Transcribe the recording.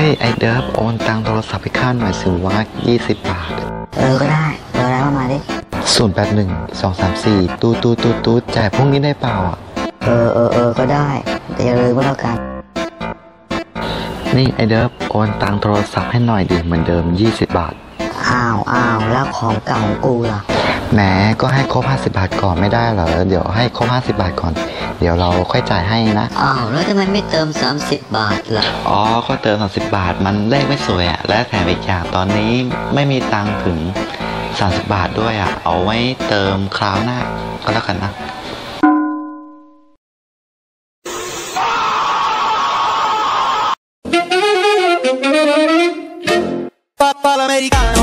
ย ไอเดิร์ฟโอนตังค์โทรศัพท์ให้ข้าหน่อยสิว่า20 บาท เออก็ได้เบอร์อะไรว่ามาดิ081 234ตูดตูดตูดตูดจ่ายพรุ่งนี้ได้เปล่าอะ เออเออเออก็ได้แต่อย่าลืมก็แล้วกัน นี่ไอเดิร์ฟโอนตังค์โทรศัพท์ให้หน่อยดิเหมือนเดิม 20 บาท อ้าวอ้าวแล้วของเก่าของกูล่ะ แหมก็ให้ครบ50 บาทก่อนไม่ได้เหรอ เดี๋ยวให้ครบ50 บาทก่อน เดี๋ยวเราค่อยจ่ายให้นะ อ้าวแล้วทำไมไม่เติม 30 บาทล่ะ อ๋อ ก็เติม 30 บาทมันเลขไม่สวยอะและแถมอีกอย่างตอนนี้ไม่มีตังถึง 30 บาทด้วยอะเอาไว้เติมคราวหน้าก็แล้วกันนะปาปาอเมริกา